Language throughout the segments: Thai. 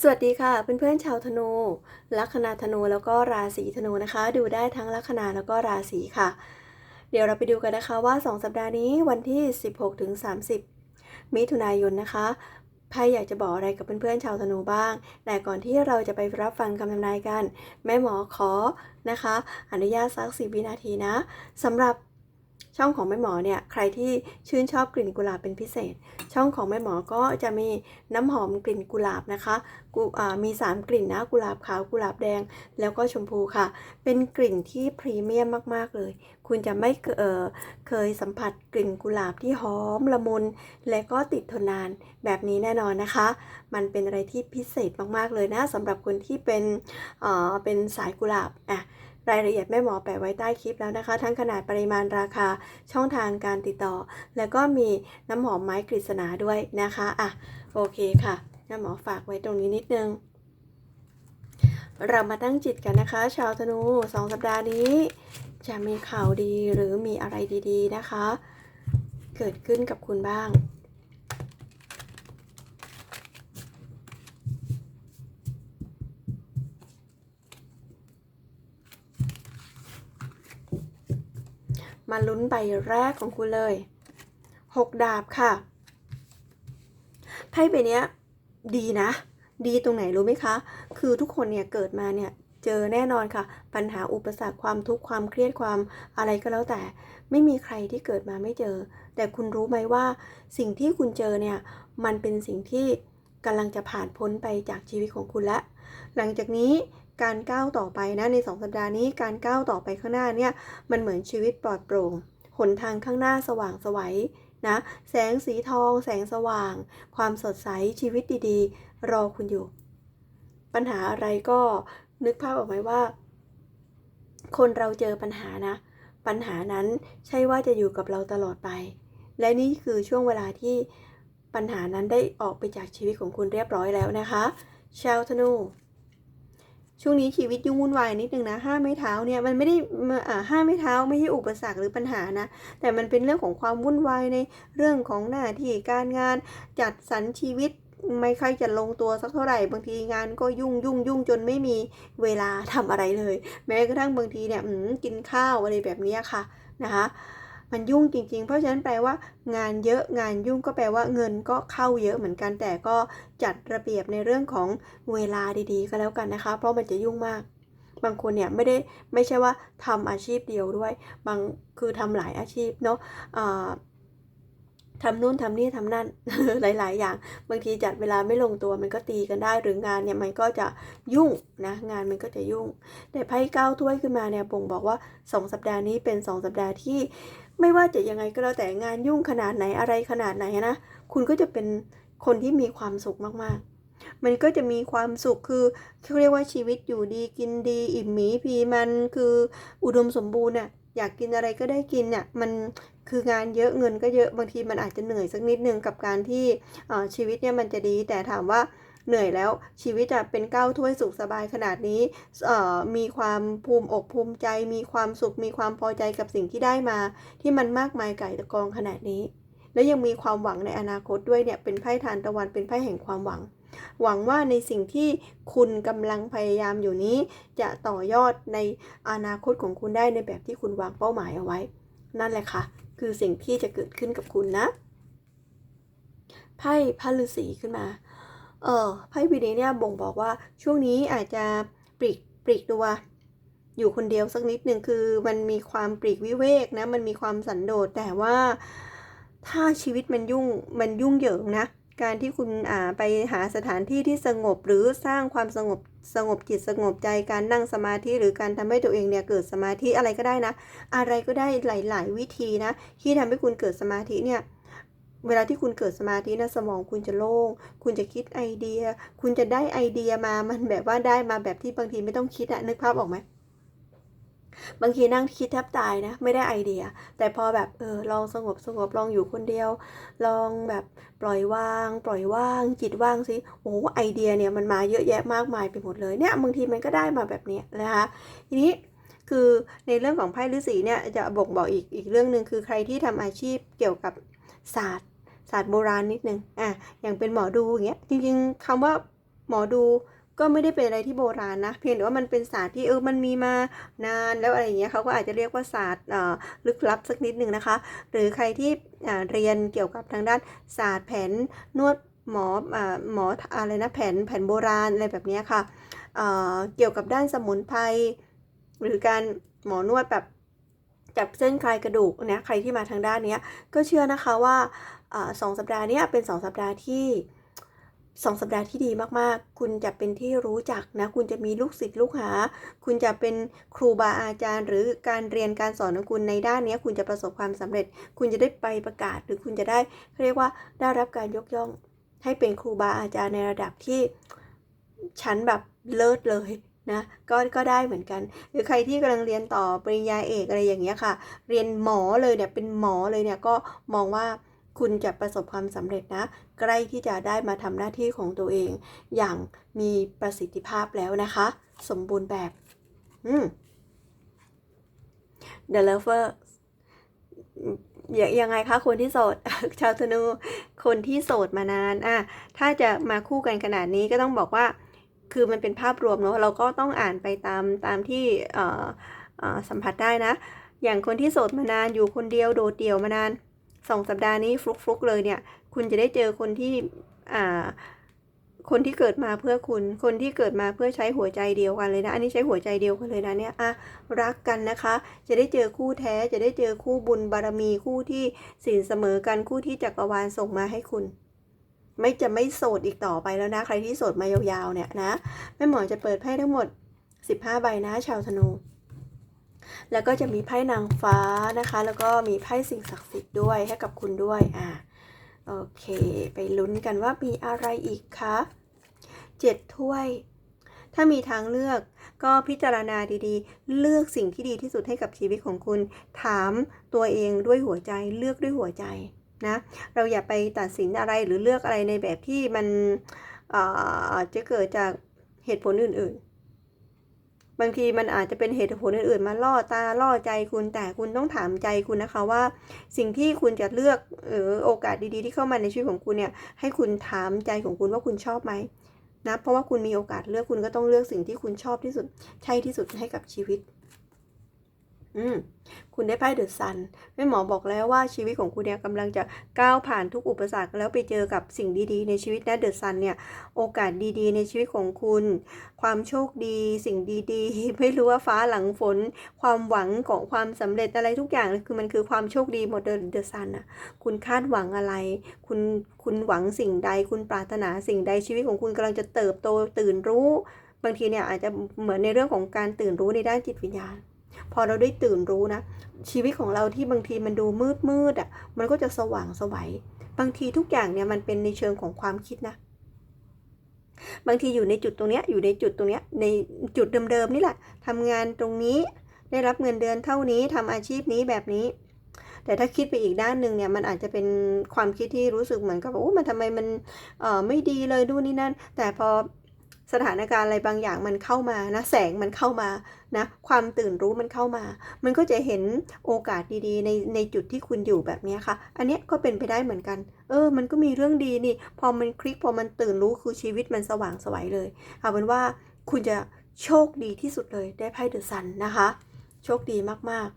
สวัสดีค่ะเพื่อนๆชาวธนูลัคนาธนูแล้วก็ราศีธนูนะคะ ดูได้ทั้งลัคนาแล้วก็ราศีค่ะ เดี๋ยวเราไปดูกันนะคะว่า 2 สัปดาห์นี้วันที่ 16ถึง30 มิถุนายนนะคะไพ่อยากจะบอกอะไรกับเพื่อนๆชาวธนูบ้าง แต่ก่อนที่เราจะไปรับฟังคำทำนายกัน แม่หมอขอนะคะ อนุญาตสักสิบวินาทีนะสำหรับ ช่องของแม่หมอเนี่ยใครที่ชื่นชอบกลิ่นกุหลาบเป็นพิเศษ ช่องของแม่หมอก็จะมีน้ำหอมกลิ่นกุหลาบนะคะกุอ่ามี 3 กลิ่นนะกุหลาบขาวกุหลาบแดง แล้วก็ชมพูค่ะ เป็นกลิ่นที่พรีเมียมมากๆเลย คุณจะไม่เคเคยสัมผัสกลิ่นกุหลาบที่หอมละมุน และก็ติดทนนานแบบนี้แน่นอนนะคะ มันเป็นอะไรที่พิเศษมากๆเลยนะสำหรับคนที่เป็นเเป็นสายกุหลาบอะ รายละเอียดแม่หมอแปะไว้ใต้คลิปแล้วนะคะ ทั้งขนาดปริมาณราคาช่องทางการติดต่อ แล้วก็มีน้ำหอมไม้กฤษณาด้วยนะคะอะโอเคค่ะแม่หมอฝากไว้ตรงนี้นิดนึง เรามาตั้งจิตกันนะคะ ชาวธนูสองสัปดาห์นี้ จะมีข่าวดีหรือมีอะไรดีๆนะคะ เกิดขึ้นกับคุณบ้าง มาลุ้นใบแรกของคุณเลยหกดาบค่ะ ไพ่ใบนี้ดีนะ ดีตรงไหนรู้ไหมคะ คือทุกคนเนี่ยเกิดมาเนี่ยเจอแน่นอนค่ะ ปัญหาอุปสรรคความทุกข์ความเครียดความอะไรก็แล้วแต่ ไม่มีใครที่เกิดมาไม่เจอ แต่คุณรู้ไหมว่า สิ่งที่คุณเจอเนี่ยมันเป็นสิ่งที่กำลังจะผ่านพ้นไปจากชีวิตของคุณละ หลังจากนี้ การก้าวต่อไปนะในสองสัปดาห์นี้การก้าวต่อไปข้างหน้าเนี่ยมันเหมือนชีวิตปลอดโปร่งหนทางข้างหน้าสว่างไสวัยนะแสงสีทอง แสงสว่าง ความสดใสชีวิตดีๆ รอคุณอยู่ ปัญหาอะไรก็นึกภาพออกไหมว่า คนเราเจอปัญหานะ ปัญหานั้นใช่ว่าจะอยู่กับเราตลอดไป และนี่คือช่วงเวลาที่ปัญหานั้นได้ออกไปจากชีวิตของคุณเรียบร้อยแล้วนะคะ ชาวธนู ช่วงนี้ชีวิตยุ่งวุ่นวายนิดนึงนะห้าไม้เท้าเนี่ยมันไม่ได้อ่าห้าไม้เท้าไม่ใช่อุปสรรคหรือปัญหานะแต่มันเป็นเรื่องของความวุ่นวายในเรื่องของหน้าที่การงานจัดสรรชีวิตไม่ค่อยจะลงตัวสักเท่าไหร่บางทีงานก็ยุ่งยุ่งยุ่งจนไม่มีเวลาทำอะไรเลย แม้กระทั่งบางทีเนี่ยกินข้าวอะไรแบบนี้ค่ะนะคะ มันยุ่งจริง ๆ เพราะฉะนั้นแปลว่า งานเยอะงานยุ่งก็แปลว่าเงินก็เข้าเยอะเหมือนกัน แต่ก็จัดระเบียบในเรื่องของเวลาดีๆ ก็แล้วกันนะคะ เพราะมันจะยุ่งมาก บางคนเนี่ยไม่ได้ไม่ใช่ว่าทำอาชีพเดียวด้วย บางคือทำหลายอาชีพเนาะทำนู่นทำนี่ทำนั่นหลาย ๆ อย่าง บางทีจัดเวลาไม่ลงตัวมันก็ตีกันได้หรืองานเนี่ยมันก็จะยุ่งนะงานมันก็จะยุ่ง แต่ไพ่เก้าถ้วยขึ้นมาเนี่ยบ่งบอกว่า 2 สัปดาห์นี้เป็น 2 สัปดาห์ที่ ไม่ว่าจะยังไงก็แล้วแต่งานยุ่งขนาดไหนอะไรขนาดไหนนะ คุณก็จะเป็นคนที่มีความสุขมากๆ มันก็จะมีความสุขคือเขาเรียกว่าชีวิตอยู่ดีกินดีอิ่มหมีพีมันคืออุดมสมบูรณ์น่ะอยากกินอะไรก็ได้กินเนี่ยมันคืองานเยอะเงินก็เยอะบางทีมันอาจจะเหนื่อยสักนิดนึงกับการที่ชีวิตเนี่ยมันจะดีแต่ถามว่า เหนื่อยแล้วชีวิตจะเป็นก้าวถ้วยสุขสบายขนาดนี้มีความภูมิอกภูมิใจ มีความสุขมีความพอใจกับสิ่งที่ได้มา ที่มันมากมายไก่ตะกองขนาดนี้ และยังมีความหวังในอนาคตด้วยเนี่ยเป็นไพ่ทานตะวันเป็นไพ่แห่งความหวัง หวังว่าในสิ่งที่คุณกำลังพยายามอยู่นี้ จะต่อยอดในอนาคตของคุณได้ในแบบที่คุณวางเป้าหมายเอาไว้ นั่นแหละค่ะ คือสิ่งที่จะเกิดขึ้นกับคุณนะไพ่พระฤาษีขึ้นมา เออไพ่วีนี้เนี่ยบ่งบอกว่าช่วงนี้อาจจะปลีกปลีกตัว อยู่คนเดียวสักนิดหนึ่งคือมันมีความปลีกวิเวกนะ มันมีความสันโดษแต่ว่าถ้าชีวิตมันยุ่งมันยุ่งเหยิงนะ การที่คุณอ่าไปหาสถานที่ที่สงบหรือสร้างความสงบสงบจิตสงบใจการนั่งสมาธิหรือการทำให้ตัวเองเนี่ยเกิดสมาธิอะไรก็ได้นะ อะไรก็ได้หลาย ๆ วิธีนะ ที่ทำให้คุณเกิดสมาธิเนี่ย เวลาที่คุณเกิดสมาธินะสมองคุณจะโล่ง คุณจะคิดไอเดีย คุณจะได้ไอเดียมา มันแบบว่าได้มาแบบที่บางทีไม่ต้องคิดอะนึกภาพออกไหมบางทีนั่งคิดแทบตายนะ ไม่ได้ไอเดีย แต่พอแบบเออลองสงบสงบลองอยู่คนเดียว ลองแบบปล่อยวาง ปล่อยว่างจิตว่างสิโอ้ไอเดียเนี่ยมันมาเยอะแยะมากมายไปหมดเลยเนี่ยบางทีมันก็ได้มาแบบนี้นะคะทีนี้คือในเรื่องของไพ่ฤาษีเนี่ยจะบ่งบอกอีกอีกเรื่องหนึ่งคือใครที่ทำอาชีพเกี่ยวกับศาสตร์ ศาสตร์โบราณนิดนึงอะอย่างเป็นหมอดูอย่างเงี้ยจริงๆคำว่าหมอดูก็ไม่ได้เป็นอะไรที่โบราณนะเพียงแต่ว่ามันเป็นศาสตร์ที่เออมันมีมานานแล้วอะไรอย่างเงี้ยเขาก็อาจจะเรียกว่าศาสตร์ลึกลับสักนิดหนึ่งนะคะ หรือใครที่เรียนเกี่ยวกับทางด้านศาสตร์แผนนวดหมออหมออะไรนะแผนแผนโบราณอะไรแบบนี้ค่ะเเกี่ยวกับด้านสมุนไพรหรือการหมอนวดแบบจับเส้นคลายกระดูกเนี่ยใครที่มาทางด้านเนี้ยก็เชื่อนะคะว่า สองสัปดาห์นี้เป็นสองสัปดาห์ที่สองสัปดาห์ที่ดีมากๆ คุณจะเป็นที่รู้จักนะ คุณจะมีลูกศิษย์ลูกหา คุณจะเป็นครูบาอาจารย์ หรือการเรียนการสอนของคุณในด้านนี้คุณจะประสบความสำเร็จ คุณจะได้ไปประกาศ หรือคุณจะได้เขาเรียกว่าได้รับการยกย่อง ให้เป็นครูบาอาจารย์ในระดับที่ชั้นแบบเลิศเลยนะก็ก็ได้เหมือนกัน หรือใครที่กำลังเรียนต่อปริญญาเอกอะไรอย่างเงี้ยค่ะ เรียนหมอเลยเนี่ยเป็นหมอเลยเนี่ยก็มองว่า คุณจะประสบความสำเร็จนะ ใกล้ที่จะได้มาทำหน้าที่ของตัวเอง อย่างมีประสิทธิภาพแล้วนะคะ สมบูรณ์แบบ อืม The Lover ยังยังไงคะคนที่โสด ชาวธนู คนที่โสดมานานอะถ้าจะมาคู่กันขนาดนี้ก็ต้องบอกว่า คือมันเป็นภาพรวมเนอะเราก็ต้องอ่านไปตามตามที่สัมผัสได้นะ อย่างคนที่โสดมานานอยู่คนเดียวโดดเดี่ยวมานาน สองสัปดาห์นี้ฟลุกฟลุกๆเลยเนี่ย คุณจะได้เจอคนที่อ่าคนที่เกิดมาเพื่อคุณ คนที่เกิดมาเพื่อใช้หัวใจเดียวกันเลยนะ อันนี้ใช้หัวใจเดียวกันเลยนะเนี่ยอะรักกันนะคะ จะได้เจอคู่แท้ จะได้เจอคู่บุญบารมีคู่ที่สินเสมอกันคู่ที่จักรวาลส่งมาให้คุณ ไม่จะไม่โสดอีกต่อไปแล้วนะ ใครที่โสดมายาวๆเนี่ยนะแม่หมอจะเปิดไพ่ทั้งหมด 15 ใบนะชาวธนู แล้วก็จะมีไพ่นางฟ้านะคะ แล้วก็มีไพ่สิ่งศักดิ์สิทธิ์ด้วยให้กับคุณด้วยอ่าโอเค ไปลุ้นกันว่ามีอะไรอีกคะเจ็ดถ้วย ถ้ามีทางเลือกก็พิจารณาดีๆ เลือกสิ่งที่ดีที่สุดให้กับชีวิตของคุณ ถามตัวเองด้วยหัวใจ เลือกด้วยหัวใจนะ เราอย่าไปตัดสินอะไรหรือเลือกอะไรในแบบที่มันจะเกิดจากเหตุผลอื่น ๆ บางทีมันอาจจะเป็นเหตุผลอื่นๆ มาล่อตาล่อใจคุณแต่คุณต้องถามใจคุณนะคะว่า สิ่งที่คุณจะเลือกหรือโอกาสดีๆ ที่เข้ามาในชีวิตของคุณเนี่ยให้คุณถามใจของคุณว่าคุณชอบไหมนะเพราะว่าคุณมีโอกาสเลือกคุณก็ต้องเลือกสิ่งที่คุณชอบที่สุด ใช่ที่สุดให้กับชีวิต อืมคุณได้ไพ่เดอะซันแม่หมอบอกแล้วว่าชีวิตของคุณเนี่ยกำลังจะก้าวผ่านทุกอุปสรรคแล้วไปเจอกับสิ่งดีๆ ในชีวิตนะเดอะซันเนี่ย โอกาสดีๆ ในชีวิตของคุณ ความโชคดี สิ่งดีๆ ไม่รู้ว่าฟ้าหลังฝน ความหวังของความสำเร็จอะไรทุกอย่างคือมันคือความโชคดีหมดเดอะซันอะคุณคาดหวังอะไร คุณคุณหวังสิ่งใด คุณปรารถนาสิ่งใดชีวิตของคุณกำลังจะเติบโตตื่นรู้ บางทีเนี่ยอาจจะเหมือนในเรื่องของการตื่นรู้ในด้านจิตวิญญาณ พอเราได้ตื่นรู้นะ ชีวิตของเราที่บางทีมันดูมืดมืดอะ มันก็จะสว่างสวัย บางทีทุกอย่างเนี่ยมันเป็นในเชิงของความคิดนะ บางทีอยู่ในจุดตรงเนี้ยอยู่ในจุดตรงเนี้ยในจุดเดิมๆนี่แหละทำงานตรงนี้ได้รับเงินเดือนเท่านี้ทำอาชีพนี้แบบนี้ แต่ถ้าคิดไปอีกด้านหนึ่งเนี่ยมันอาจจะเป็นความคิดที่รู้สึกเหมือนกับว่าโอ้มันทำไมมันเอ่อไม่ดีเลยดูนี่นั่น แต่พอ สถานการณ์อะไรบางอย่างมันเข้ามานะแสงมันเข้ามานะความตื่นรู้มันเข้ามา มันก็จะเห็นโอกาสดีๆ ในในจุดที่คุณอยู่แบบนี้ค่ะ อันนี้ก็เป็นไปได้เหมือนกัน เออ มันก็มีเรื่องดีนี่ พอมันคลิกพอมันตื่นรู้คือชีวิตมันสว่างไสวัยเลยเอาเป็นว่าคุณจะโชคดีที่สุดเลยได้ไพ่เดอะซันนะคะ โชคดีมากๆ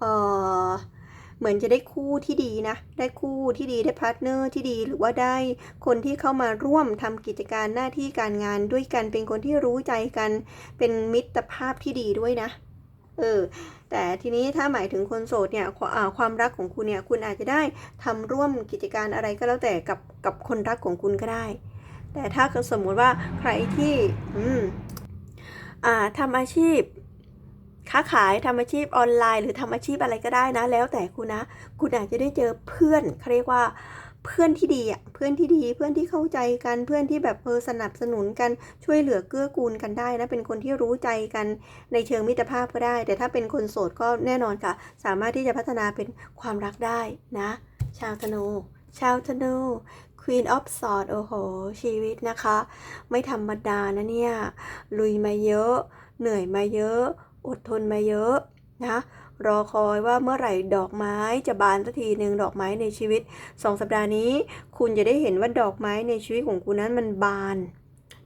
เออ เหมือนจะได้คู่ที่ดีนะ ได้คู่ที่ดีได้พาร์ทเนอร์ที่ดี หรือว่าได้คนที่เข้ามาร่วมทำกิจการหน้าที่การงานด้วยกัน เป็นคนที่รู้ใจกัน เป็นมิตรภาพที่ดีด้วยนะ เออ แต่ทีนี้ถ้าหมายถึงคนโสดเนี่ยความรักของคุณเนี่ย คุณอาจจะได้ทำร่วมกิจการอะไรก็แล้วแต่กับกับคนรักของคุณก็ได้ แต่ถ้าสมมุติว่าใครที่ อืมอ่าทำอาชีพ ค้าขายทำอาชีพออนไลน์ หรือทำอาชีพอะไรก็ได้นะ แล้วแต่คุณนะ คุณอาจจะได้เจอเพื่อนเขาเรียกว่าเพื่อนที่ดีอะเพื่อนที่ดีเพื่อนที่เข้าใจกันเพื่อนที่แบบเออสนับสนุนกันช่วยเหลือเกื้อกูลกันได้นะเป็นคนที่รู้ใจกันในเชิงมิตรภาพก็ได้ แต่ถ้าเป็นคนโสดก็แน่นอนค่ะ สามารถที่จะพัฒนาเป็นความรักได้นะ ชาวธนูชาวธนู Queen of Swords โอ้โห ชีวิตนะคะ ไม่ธรรมดานะเนี่ย ลุยมาเยอะ เหนื่อยมาเยอะ อดทนมาเยอะนะรอคอยว่าเมื่อไหร่ดอกไม้จะบานสักทีหนึ่งดอกไม้ในชีวิตสองสัปดาห์นี้ คุณจะได้เห็นว่าดอกไม้ในชีวิตของคุณนั้นมันบาน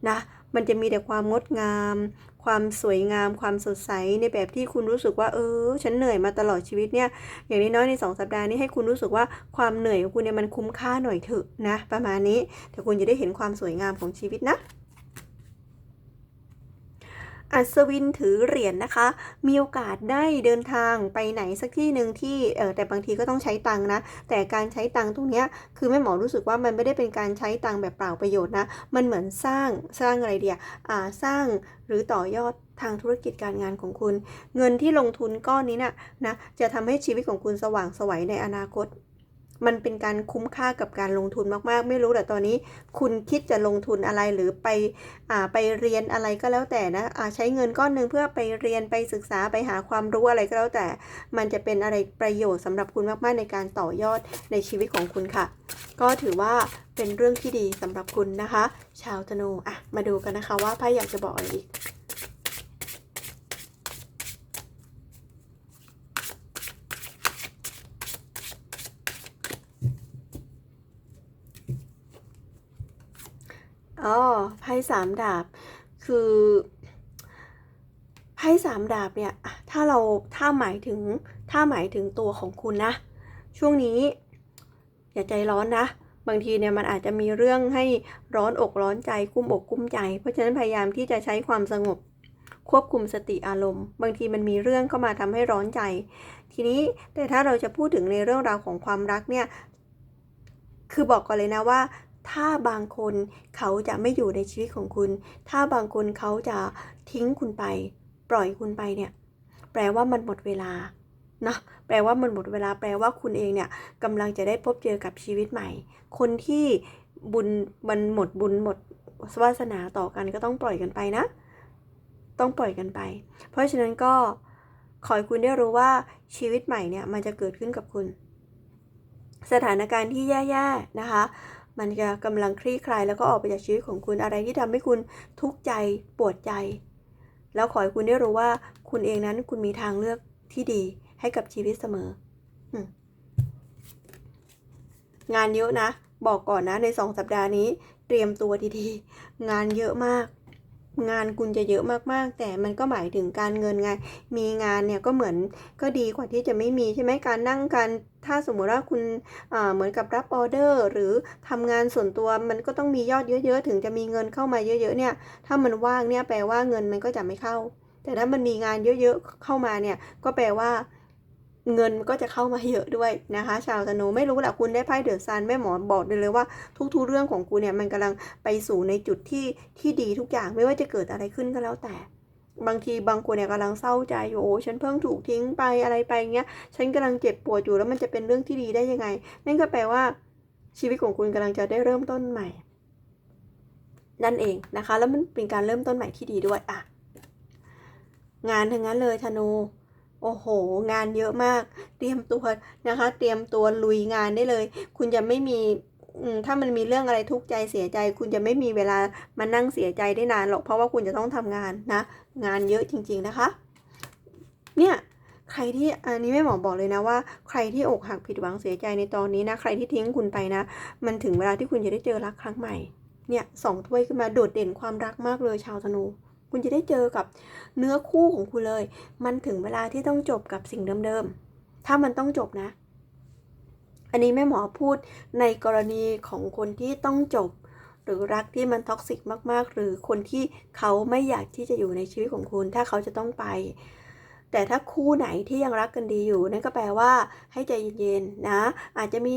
นะมันจะมีแต่ความงดงาม ความสวยงาม ความสดใสในแบบที่คุณรู้สึกว่าเออ ฉันเหนื่อยมาตลอดชีวิตเนี่ย อย่างน้อยๆในสองสัปดาห์นี้ให้คุณรู้สึกว่าความเหนื่อยของคุณเนี่ยมันคุ้มค่าหน่อยเถอะนะประมาณนี้แต่คุณจะได้เห็นความสวยงามของชีวิตนะ อัศวินถือเหรียญนะคะ มีโอกาสได้เดินทางไปไหนสักที่หนึ่งที่เออแต่บางทีก็ต้องใช้ตังนะ แต่การใช้ตังตรงนี้คือแม่หมอรู้สึกว่ามันไม่ได้เป็นการใช้ตังแบบเปล่าประโยชน์นะ มันเหมือนสร้างสร้างอะไรเดียอ่าสร้างหรือต่อยอดทางธุรกิจการงานของคุณ เงินที่ลงทุนก้อนนี้นะ่ะนะจะทำให้ชีวิตของคุณสว่างไสวัยในอนาคต มันเป็นการคุ้มค่ากับการลงทุนมากๆ ไม่รู้แต่ตอนนี้ คุณคิดจะลงทุนอะไรหรือไปอ่าไปเรียนอะไรก็แล้วแต่นะอ่าใช้เงินก้อนหนึ่งเพื่อไปเรียนไปศึกษาไปหาความรู้อะไรก็แล้วแต่ มันจะเป็นอะไรประโยชน์สำหรับคุณมากๆ ในการต่อยอดในชีวิตของคุณค่ะ ก็ถือว่าเป็นเรื่องที่ดีสำหรับคุณนะคะ ชาวธนูอะมาดูกันนะคะว่าไพ่อยากจะบอกอะไรอีก อ๋อ ไพ่สามดาบ คือไพ่สามดาบเนี่ยถ้าเราถ้าหมายถึงถ้าหมายถึงตัวของคุณนะ ช่วงนี้ อย่าใจร้อนนะ บางทีเนี่ยมันอาจจะมีเรื่องให้ร้อนอกร้อนใจกุ้มอกกุ้มใจ เพราะฉะนั้นพยายามที่จะใช้ความสงบควบคุมสติอารมณ์ บางทีมันมีเรื่องเข้ามาทำให้ร้อนใจ ทีนี้แต่ถ้าเราจะพูดถึงในเรื่องราวของความรักเนี่ย คือบอกก่อนเลยนะว่า ถ้าบางคนเขาจะไม่อยู่ในชีวิตของคุณ ถ้าบางคนเขาจะทิ้งคุณไป ปล่อยคุณไปเนี่ย แปลว่ามันหมดเวลาเนาะแปลว่ามันหมดเวลา แปลว่าคุณเองเนี่ยกำลังจะได้พบเจอกับชีวิตใหม่ คนที่บุญมันหมดบุญหมดวาสนาต่อกันก็ต้องปล่อยกันไปนะ ต้องปล่อยกันไป เพราะฉะนั้นก็ขอให้คุณได้รู้ว่าชีวิตใหม่เนี่ยมันจะเกิดขึ้นกับคุณ สถานการณ์ที่แย่ๆนะคะ มันจะกำลังคลี่คลายแล้วก็ออกไปจากชีวิตของคุณอะไรที่ทำให้คุณทุกข์ใจปวดใจ แล้วขอให้คุณได้รู้ว่าคุณเองนั้นคุณมีทางเลือกที่ดีให้กับชีวิตเสมอ งานเยอะนะ บอกก่อนนะในสองสัปดาห์นี้ เตรียมตัวดีๆ งานเยอะมาก งานคุณจะเยอะมากๆ แต่มันก็หมายถึงการเงินไง มีงานเนี่ยก็เหมือนก็ดีกว่าที่จะไม่มีใช่ไหมการนั่งกัน ถ้าสมมุติว่าคุณเหมือนกับรับออเดอร์ หรือทำงานส่วนตัวมันก็ต้องมียอดเยอะๆ ถึงจะมีเงินเข้ามาเยอะๆเนี่ย ถ้ามันว่างเนี่ยแปลว่าเงินมันก็จะไม่เข้า แต่ถ้ามันมีงานเยอะๆเข้ามาเนี่ยก็แปลว่า เงินมันก็จะเข้ามาเยอะด้วยนะคะ ชาวธนูไม่รู้แหละคุณได้ไพ่เดอะซันแม่หมอบอกได้เลยว่า ทุกๆเรื่องของคุณเนี่ยมันกำลังไปสู่ในจุดที่ที่ดีทุกอย่างไม่ว่าจะเกิดอะไรขึ้นก็แล้วแต่ บางทีบางคนเนี่ยกำลังเศร้าใจอยู่โอ้ฉันเพิ่งถูกทิ้งไปอะไรไปเงี้ยฉันกำลังเจ็บปวดอยู่แล้วมันจะเป็นเรื่องที่ดีได้ยังไง นั่นก็แปลว่าชีวิตของคุณกำลังจะได้เริ่มต้นใหม่ นั่นเองนะคะ แล้วมันเป็นการเริ่มต้นใหม่ที่ดีด้วยอะงานทั้งนั้นเลยธนู โอ้โห งานเยอะมาก เตรียมตัวนะคะ เตรียมตัวลุยงานได้เลย คุณจะไม่มีถ้ามันมีเรื่องอะไรทุกข์ใจเสียใจ คุณจะไม่มีเวลามานั่งเสียใจได้นานหรอกเพราะว่าคุณจะต้องทำงานนะ งานเยอะจริง ๆนะคะ เนี่ยใครที่อันนี้แม่หมอบอกเลยนะว่าใครที่อกหักผิดหวังเสียใจในตอนนี้นะ ใครที่ทิ้งคุณไปนะ มันถึงเวลาที่คุณจะได้เจอรักครั้งใหม่ เนี่ยสองถ้วยขึ้นมาโดดเด่นความรักมากเลยชาวธนู คุณจะได้เจอกับเนื้อคู่ของคุณเลย มันถึงเวลาที่ต้องจบกับสิ่งเดิมๆ ถ้ามันต้องจบนะ อันนี้แม่หมอพูดในกรณีของคนที่ต้องจบ หรือรักที่มันท็อกซิกมากๆ หรือคนที่เขาไม่อยากที่จะอยู่ในชีวิตของคุณ ถ้าเขาจะต้องไป แต่ถ้าคู่ไหนที่ยังรักกันดีอยู่ นั่นก็แปลว่าให้ใจเย็นๆนะ อาจจะมี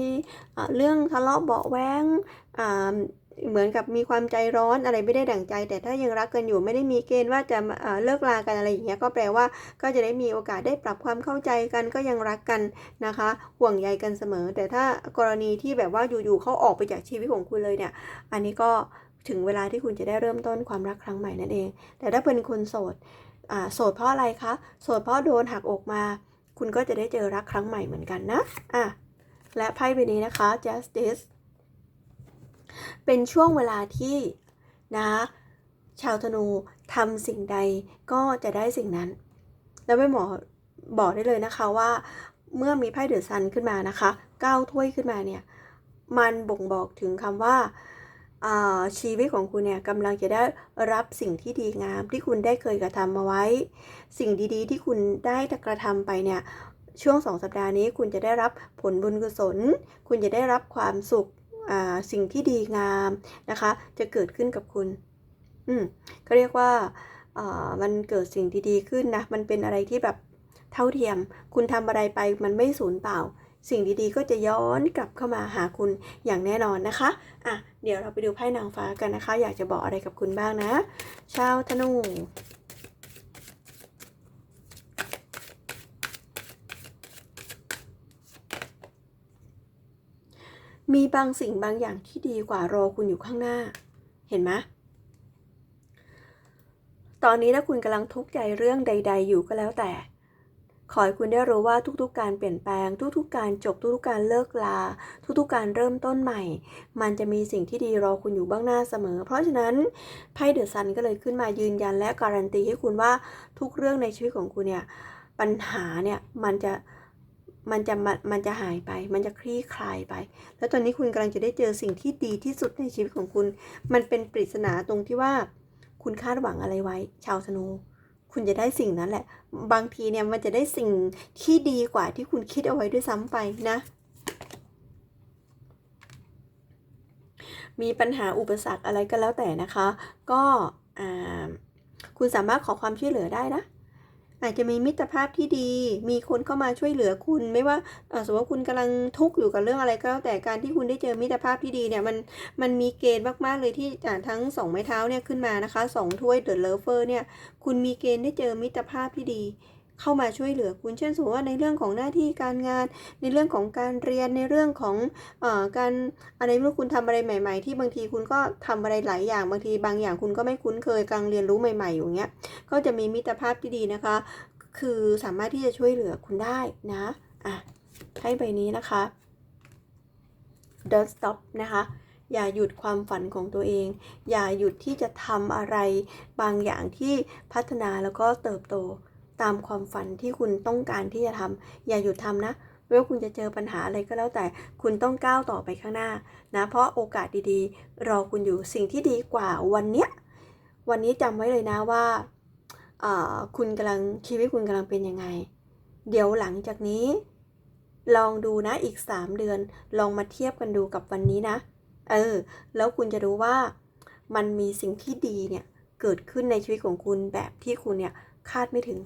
เอ่อเรื่องทะเลาะเบาแวงอ่า เหมือนกับมีความใจร้อนอะไรไม่ได้ดั่งใจ แต่ถ้ายังรักกันอยู่ไม่ได้มีเกณฑ์ว่าจะเลิกลากันอะไรอย่างเงี้ยก็แปลว่าก็จะได้มีโอกาสได้ปรับความเข้าใจกันก็ยังรักกันนะคะ ห่วงใยกันเสมอ แต่ถ้ากรณีที่แบบว่าอยู่ๆเขาออกไปจากชีวิตของคุณเลยเนี่ย อันนี้ก็ถึงเวลาที่คุณจะได้เริ่มต้นความรักครั้งใหม่นั่นเอง แต่ถ้าเป็นคนโสดโสดเพราะอะไรคะโสดเพราะโดนหักอกมา คุณก็จะได้เจอรักครั้งใหม่เหมือนกันนะอะและไพ่ใบนี้นะคะ justice เป็นช่วงเวลาที่นะชาวธนูทำสิ่งใดก็จะได้สิ่งนั้น แล้วแม่หมอบอกได้เลยนะคะว่า เมื่อมีไพ่เดือะซันขึ้นมานะคะก้าถ้วยขึ้นมาเนี่ยมันบ่งบอกถึงคำว่าอ่าชีวิตของคุณเนี่ยกำลังจะได้รับสิ่งที่ดีงามที่คุณได้เคยกระทำมาไว้ สิ่งดีๆ ที่คุณได้กระทำไปเนี่ยช่วงสองสัปดาห์นี้คุณจะได้รับผลบุญกุศล คุณจะได้รับความสุข สิ่งที่ดีงามนะคะ จะเกิดขึ้นกับคุณ อืมก็เรียกว่าามันเกิดสิ่งดีๆขึ้นนะ มันเป็นอะไรที่แบบเท่าเทียม คุณทำอะไรไปมันไม่สูญเปล่า สิ่งดีๆก็จะย้อนกลับเข้ามาหาคุณอย่างแน่นอนนะคะ อะ เดี๋ยวเราไปดูไพ่นางฟ้ากันนะคะ อยากจะบอกอะไรกับคุณบ้างนะ ชาวธนู มีบางสิ่งบางอย่างที่ดีกว่ารอคุณอยู่ข้างหน้า เห็นไหมตอนนี้ถ้าคุณกำลังทุกข์ใจเรื่องใด ๆ อยู่ก็แล้วแต่ ขอให้คุณได้รู้ว่าทุกๆ การเปลี่ยนแปลง ทุกๆ การจบ ทุกๆ การเลิกลา ทุกๆ การเริ่มต้นใหม่ มันจะมีสิ่งที่ดีรอคุณอยู่บ้างหน้าเสมอ เพราะฉะนั้นไพ่เดอะซันก็เลยขึ้นมายืนยันและการันตีให้คุณว่าทุกเรื่องในชีวิตของคุณเนี่ยปัญหาเนี่ยมันจะ มันจะมันจะหายไป มันจะคลี่คลายไป แล้วตอนนี้คุณกำลังจะได้เจอสิ่งที่ดีที่สุดในชีวิตของคุณ มันเป็นปริศนาตรงที่ว่า คุณคาดหวังอะไรไว้ ชาวธนู คุณจะได้สิ่งนั้นแหละ บางทีเนี่ยมันจะได้สิ่งที่ดีกว่าที่คุณคิดเอาไว้ด้วยซ้ำไปนะ มีปัญหาอุปสรรคอะไรก็แล้วแต่นะคะ ก็คุณสามารถขอความช่วยเหลือได้นะ อาจจะมีมิตรภาพที่ดี มีคนเข้ามาช่วยเหลือคุณ ไม่ว่าสมมติว่าคุณกำลังทุกข์อยู่กับเรื่องอะไรก็แล้วแต่การที่คุณได้เจอมิตรภาพที่ดีเนี่ยมันมันมีเกณฑ์มากๆเลยที่ทั้งสองไม้เท้าเนี่ยขึ้นมานะคะสองถ้วยเดอะเลเวอร์เนี่ยคุณมีเกณฑ์ได้เจอมิตรภาพที่ดี เข้ามาช่วยเหลือคุณเช่นสมมติว่าในเรื่องของหน้าที่การงาน ในเรื่องของการเรียนในเรื่องของอการอะไรไม่รู้คุณทำอะไรใหม่ ๆ ที่บางทีคุณก็ทำอะไรหลายอย่างบางทีบางอย่างคุณก็ไม่คุ้นเคยกำลังเรียนรู้ใหม่ๆอยู่เงี้ยก็จะมีมิตรภาพที่ดีนะคะ คือสามารถที่จะช่วยเหลือคุณได้นะอะให้ใบนี้นะคะ don't stop นะคะอย่าหยุดความฝันของตัวเอง อย่าหยุดที่จะทำอะไรบางอย่างที่พัฒนาแล้วก็เติบโต ตามความฝันที่คุณต้องการที่จะทำอย่าหยุดทำนะไม่ว่าคุณจะเจอปัญหาอะไรก็แล้วแต่ คุณต้องก้าวต่อไปข้างหน้านะ เพราะโอกาสดีๆ รอคุณอยู่สิ่งที่ดีกว่าวันเนี้ยวันนี้จำไว้เลยนะว่าคุณกำลังชีวิตคุณกำลังเป็นยังไง เดี๋ยวหลังจากนี้ ลองดูนะอีก 3 เดือน ลองมาเทียบกันดูกับวันนี้นะ เออ แล้วคุณจะรู้ว่ามันมีสิ่งที่ดีเนี่ย เกิดขึ้นในชีวิตของคุณแบบที่คุณเนี่ยคาดไม่ถึง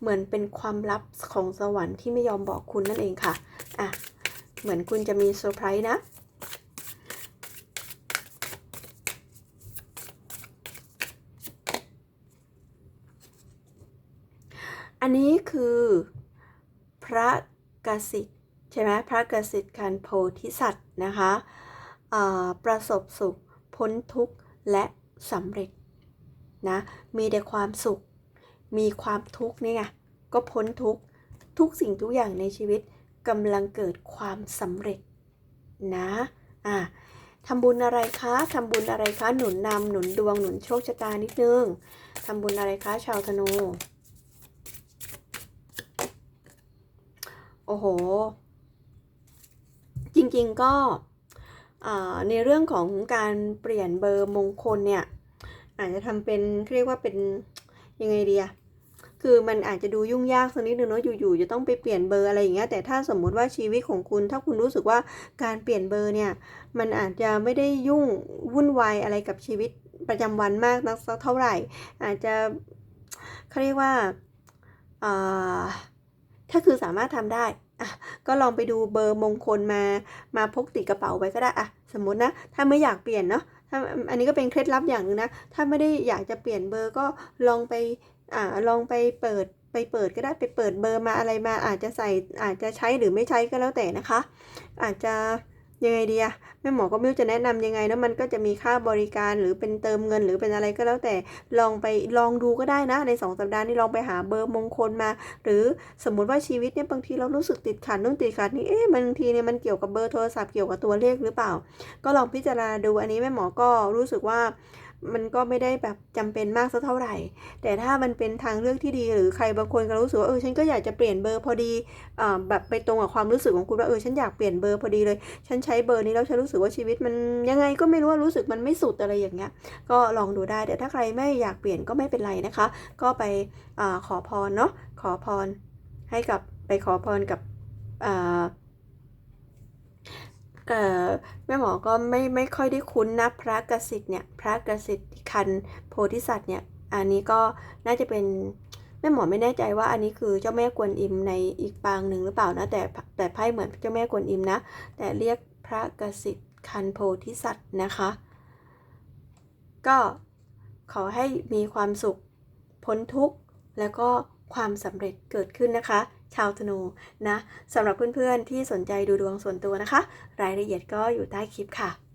เหมือนเป็นความลับของสวรรค์ที่ไม่ยอมบอกคุณนั่นเองค่ะ อะ เหมือนคุณจะมีเซอร์ไพรส์นะอันนี้คือพระกสิทธิ์ใช่ไหมพระกสิทธิ์คันโพธิสัตว์นะคะประสบสุขพ้นทุกข์และสำเร็จนะมีแต่ความสุข มีความทุกข์นี่ไงก็พ้นทุกข์ทุกสิ่งทุกอย่างในชีวิตกำลังเกิดความสำเร็จนะอะทำบุญอะไรคะทำบุญอะไรคะหนุนนำหนุนดวงหนุนโชคชะตานิดนึงทำบุญอะไรคะชาวธนูโอ้โห จริงๆก็ในเรื่องของการเปลี่ยนเบอร์มงคลเนี่ย อาจจะทำเป็นเรียกว่าเป็นยังไงดีอะ คือมันอาจจะดูยุ่งยากสักนิดนึงเนาะอยู่ๆจะต้องไปเปลี่ยนเบอร์อะไรอย่างเงี้ยแต่ถ้าสมมุติว่าชีวิตของคุณ ถ้าคุณรู้สึกว่าการเปลี่ยนเบอร์เนี่ยมันอาจจะไม่ได้ยุ่งวุ่นวายอะไรกับชีวิตประจำวันมากนักสักเท่าไหร่ อาจจะเขาเรียกว่าถ้าคือสามารถทำได้ก็ลองไปดูเบอร์มงคลมามาพกติดกระเป๋าไว้ก็ได้อะสมมตินะ ถ้าไม่อยากเปลี่ยนเนาะถ้าอันนี้ก็เป็นเคล็ดลับอย่างหนึ่งนะ ถ้าไม่ได้อยากจะเปลี่ยนเบอร์ก็ลองไป อ่าลองไปเปิดไปเปิดก็ได้ไปเปิดเบอร์มาอะไรมาอาจจะใส่อาจจะใช้หรือไม่ใช้ก็แล้วแต่นะคะ อาจจะยังไงดีอะแม่หมอก็ไม่รู้จะแนะนำยังไงนะมันก็จะมีค่าบริการหรือเป็นเติมเงินหรือเป็นอะไรก็แล้วแต่ลองไปลองดูก็ได้นะ ในสองสัปดาห์นี้ลองไปหาเบอร์มงคลมา หรือสมมุติว่าชีวิตเนี่ยบางทีเรารู้สึกติดขัดนู่นติดขัดนี่เอ๊ะบางทีเนี่ยมันเกี่ยวกับเบอร์โทรศัพท์เกี่ยวกับตัวเลขหรือเปล่า ก็ลองพิจารณาดูอันนี้แม่หมอก็รู้สึกว่า มันก็ไม่ได้แบบจำเป็นมากสักเท่าไหร่ แต่ถ้ามันเป็นทางเลือกที่ดีหรือใครบางคนก็รู้สึกว่าเออฉันก็อยากจะเปลี่ยนเบอร์พอดีอ่าแบบไปตรงกับความรู้สึกของคุณว่าเออฉันอยากเปลี่ยนเบอร์พอดีเลย ฉันใช้เบอร์นี้แล้วฉันรู้สึกว่าชีวิตมันยังไงก็ไม่รู้ว่ารู้สึกมันไม่สุดอะไรอย่างเงี้ยก็ลองดูได้แต่ถ้าใครไม่อยากเปลี่ยนก็ไม่เป็นไรนะคะ ก็ไปอาขอพรเนาะขอพรให้กับไปขอพรกับอ่า แม่หมอก็ไม่ไม่ค่อยได้คุ้นนะพระกสิทธิ์เนี่ยพระกสิทธิ์คันโพธิสัตว์เนี่ยอันนี้ก็น่าจะเป็นแม่หมอไม่แน่ใจว่าอันนี้คือเจ้าแม่กวนอิมในอีกปางหนึ่งหรือเปล่านะแต่แต่ไพ่เหมือนเจ้าแม่กวนอิมนะ แต่เรียกพระกสิทธิ์คันโพธิสัตว์นะคะ ก็ขอให้มีความสุขพ้นทุกข์แล้วก็ความสำเร็จเกิดขึ้นนะคะชาวธนูนะสำหรับเพื่อนๆที่สนใจดูดวงส่วนตัวนะคะ รายละเอียดก็อยู่ใต้คลิปค่ะ